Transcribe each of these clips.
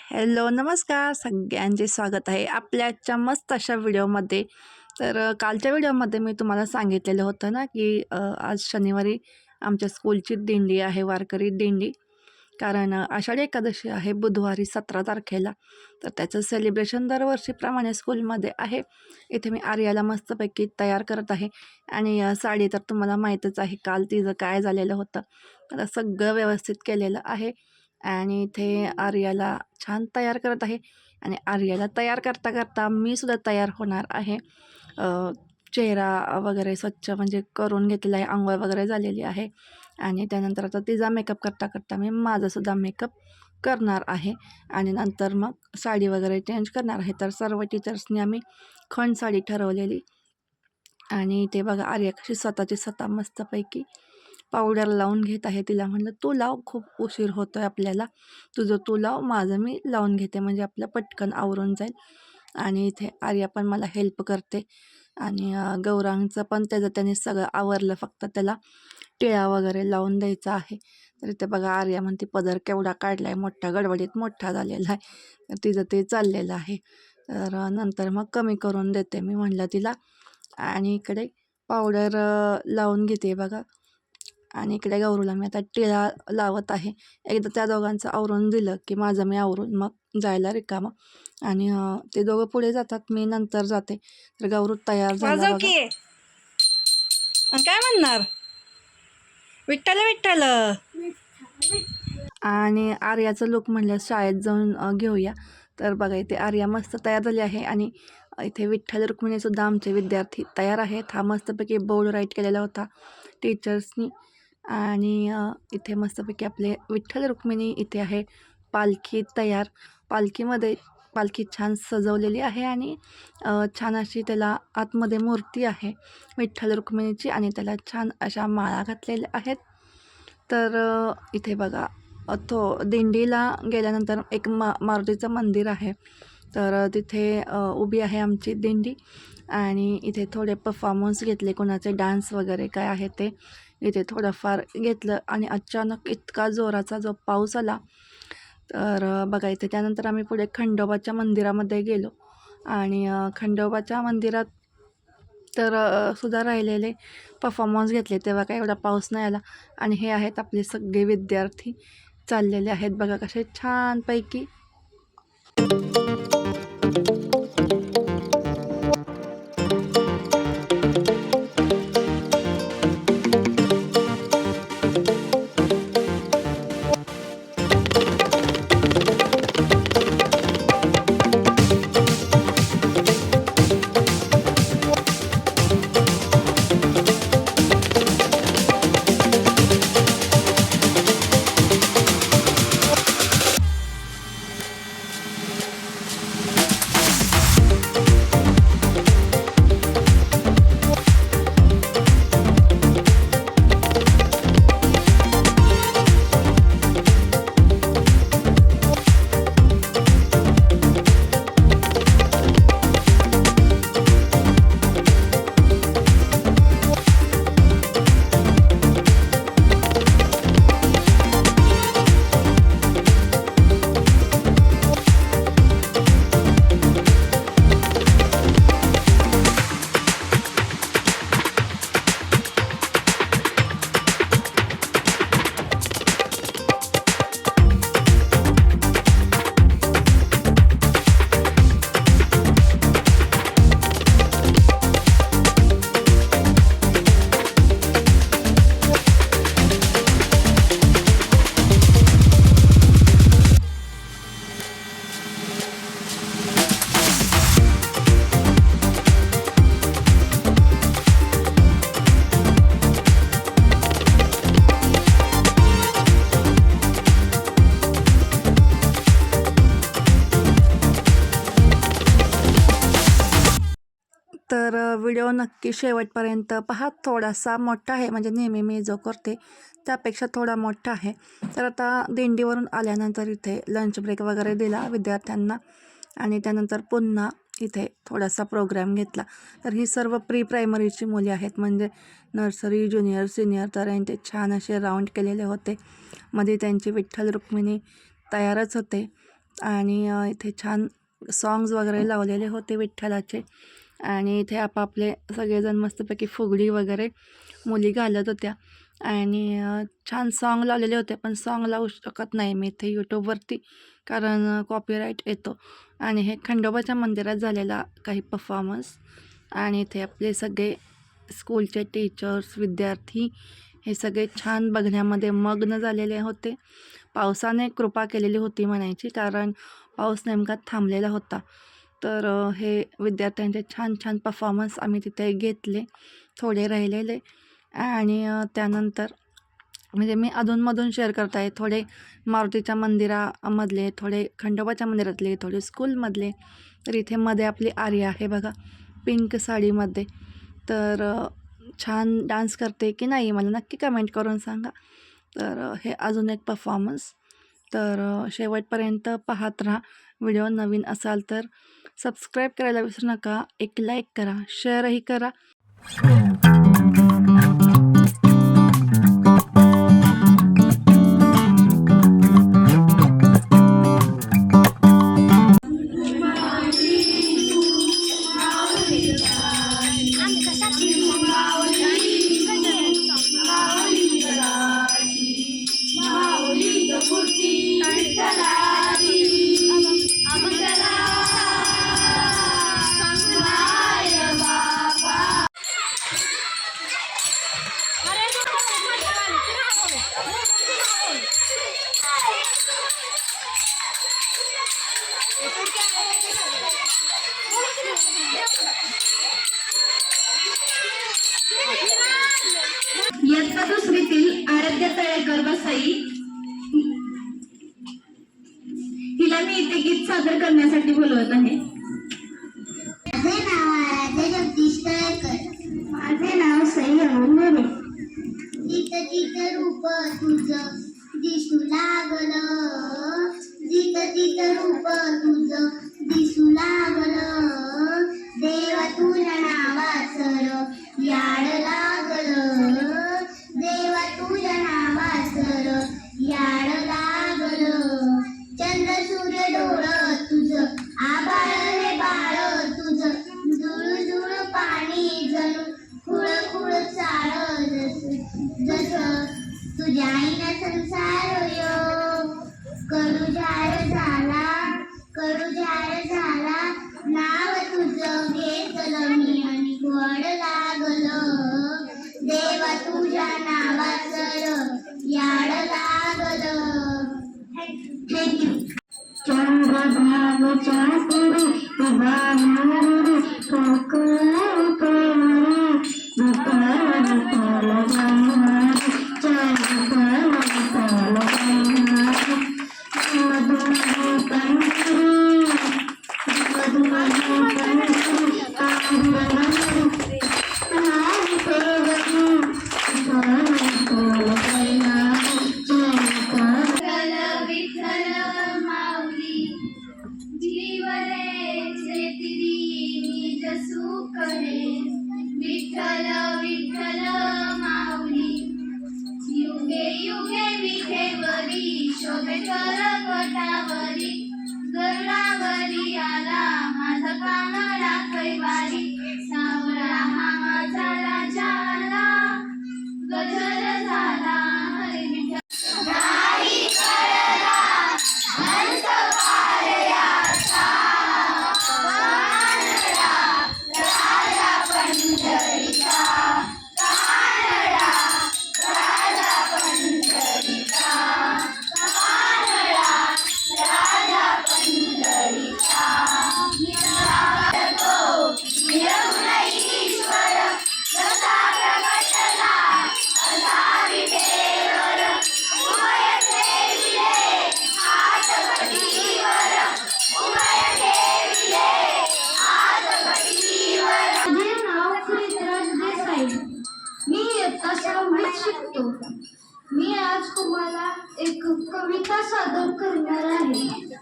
Hello नमस्कार. सगळ्यांचे स्वागत आहे आपल्याच्या मस्त अशा व्हिडिओमध्ये. तर कालच्या व्हिडिओमध्ये मी तुम्हाला सांगितलेलं होतं ना की आज शनिवारी आमच्या स्कूलची दिंडी आहे वारकरी दिंडी. कारण आषाढी एकादशी आहे बुधवारी सतरा तारखेला. तर त्याचं सेलिब्रेशन दरवर्षीप्रमाणे स्कूलमध्ये आहे. इथे मी आर्याला मस्तपैकी तयार करत आहे. आणि साडी तर तुम्हाला माहीतच आहे काल तिचं काय झालेलं होतं. आता सगळं व्यवस्थित केलेलं आहे. आणि इथे आर्याला छान तयार करत आहे. आणि आर्याला तयार करता करता मी सुद्धा तयार होणार आहे. चेहरा वगैरे स्वच्छ म्हणजे करून घेतलेला आहे. आंघोळ वगैरे झालेली आहे. आणि त्यानंतर आता तिचा मेकअप करता करता मी माझासुद्धा मेकअप करणार आहे. आणि नंतर मग साडी वगैरे चेंज करणार आहे. तर सर्व टीचर्सनी आम्ही खण साडी ठरवलेली. आणि ते बघा आर्या कशी स्वतःची स्वतः मस्तपैकी पावडर लावून घेत आहे तिला. म्हणलं तू लाव खूप उशीर होतो आहे आपल्याला. तुझं तू लाव माझं मी लावून घेते. म्हणजे आपलं पटकन आवरून जाईल. आणि इथे आर्या पण मला हेल्प करते. आणि गौरांगचं पण त्याचं त्याने सगळं आवरलं. फक्त त्याला टिळा वगैरे लावून द्यायचा आहे. तर इथे बघा आर्या म्हणते पदर केवढा काढला आहे मोठा गडबडीत मोठा झालेला आहे. तर तिचं ते चाललेलं आहे. तर नंतर मग कमी करून देते मी म्हणलं तिला. आणि इकडे पावडर लावून घेते बघा. आणि इकडे गौरूला मी आता टिळा लावत आहे. एकदा त्या दोघांचं आवरून दिलं की माझं मी आवरून मग जायला रिकामं. आणि ते दोघं पुढे जातात मी नंतर जाते. तर गौरू तयार झाला बघा. काय म्हणणार? विठ्ठल विठ्ठल. आणि आर्याचं लुक म्हणलं शाळेत जाऊन अं, घेऊया. तर बघा इथे आर्या मस्त तयार झाली आहे. आणि इथे विठ्ठल रुक्मिणीसुद्धा आमचे विद्यार्थी तयार आहेत. हा मस्तपैकी बोर्ड राईट केलेला होता टीचर्सनी आणि इथे मस्तपैकी आपले विठ्ठल रुक्मिणी इथे आहे. पालखी तयार. पालखीमध्ये पालखी छान सजवलेली आहे आणि छान अशी त्याला आतमध्ये मूर्ती आहे. विठ्ठल रुक्मिणीची आणि त्याला छान अशा माळा घातलेल्या आहेत. तर इथे बघा तो दिंडीला गेल्यानंतर एक मा मारुतीचं मंदिर आहे. तर तिथे उभी आहे आमची दिंडी आणि इथे थोडे परफॉर्मन्स घेतले. कोणाचे डान्स वगैरे काय आहे ते. इथे थोडंफार घेतलं आणि अचानक इतका जोराचा जो पाऊस आला तर बघा इथे त्यानंतर आम्ही पुढे खंडोबाच्या मंदिरामध्ये गेलो. आणि खंडोबाच्या मंदिरात तर सुद्धा राहिलेले परफॉर्मन्स घेतले तेव्हा काय एवढा पाऊस नाही आला. आणि हे आहेत आपले सगळे विद्यार्थी चाललेले आहेत. बघा कसे छानपैकी. व्हिडिओ नक्की शेवटपर्यंत पहा थोडासा मोठा आहे म्हणजे नेहमी मी जो करते त्यापेक्षा थोडा मोठा आहे. तर आता दिंडीवरून आल्यानंतर इथे लंच ब्रेक वगैरे दिला विद्यार्थ्यांना आणि त्यानंतर पुन्हा इथे थोडासा प्रोग्राम घेतला. तर ही सर्व प्री प्रायमरीची मुले आहेत म्हणजे नर्सरी ज्युनियर सिनियर तर यांचे छान असे राऊंड केलेले होते. मध्ये त्यांची विठ्ठल रुक्मिणी तयारच होते आणि इथे छान सॉंग्स वगैरे लावलेले होते विठ्ठलाचे. आणि इथे आपापले सगळेजण मस्तपैकी फुगडी वगैरे मुली घालत होत्या. आणि छान सॉन्ग लावलेले होते पण सॉन्ग लावू शकत नाही मी इथे यूट्यूबवरती कारण कॉपीराईट येतो. आणि हे खंडोबाच्या मंदिरात झालेला काही परफॉर्मन्स आणि इथे आपले सगळे स्कूलचे टीचर्स विद्यार्थी हे सगळे छान बघण्यामध्ये मग्न झालेले होते. पावसाने कृपा केलेली होती म्हणायची कारण पाऊस नेमका थांबलेला होता. तर हे विद्यार्थ्यांचे छान छान परफॉर्मन्स आम्ही तिथे घेतले थोडे राहिलेले. आणि त्यानंतर म्हणजे मी अधूनमधून शेअर करत आहे थोडे मारुतीच्या मंदिरामधले थोडे खंडोबाच्या मंदिरातले थोडे स्कूलमधले तर इथे मध्ये आपली आर्या आहे बघा पिंक साडीमध्ये. तर छान डान्स करते की नाही मला नक्की कमेंट करून सांगा. तर हे अजून एक परफॉर्मन्स तर शेवटपर्यंत पाहत राहा. व्हिडिओ नवीन असाल तर सबस्क्राईब करायला विसरू नका. एक लाईक करा शेअरही करा. इयत्ता दुसरीतील आराध्य तळेकर वसई. हिला मी इथे गीत सादर करण्यासाठी बोलवत आहे. माझे नाव आराध्य जगदीश तळेकर माझे नाव सई मोरे. जित जित रूप तुझं दिसू लागलं. गतीचं रूप तुझं दिसू लागलं. विठ्ठल विठ्ठल माऊली. युगे युगे विठेवरी शोभे कर कटावरी गरुडावरी आला माझा कानडा कैवारी देसाई मी इयत्ता सहावीत शिकतो. मी आज तुम्हाला एक कविता सादर करणार आहे.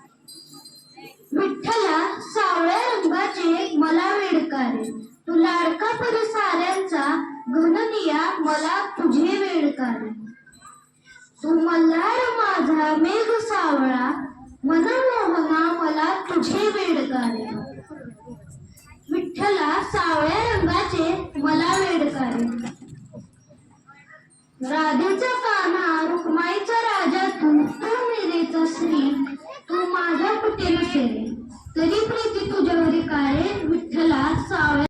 विठ्ठला सावळ्या रंगाचे मला वेडकारे. तू लाडका परी साऱ्यांचा घननिया मला तुझे वेडकारे. तू मल्हार माझा मेघ सावळा मनमोहना मला तुझे वेडकारे. विठ्ठला सावळ्या रंगाचे मला वेडकारे राधेचा काना रुक्माईचा राजा तू तू मिरेचा श्री तू माझा कुठे नसेल तरी प्रीती तुझ्यावरी काळे विठ्ठला सावळ.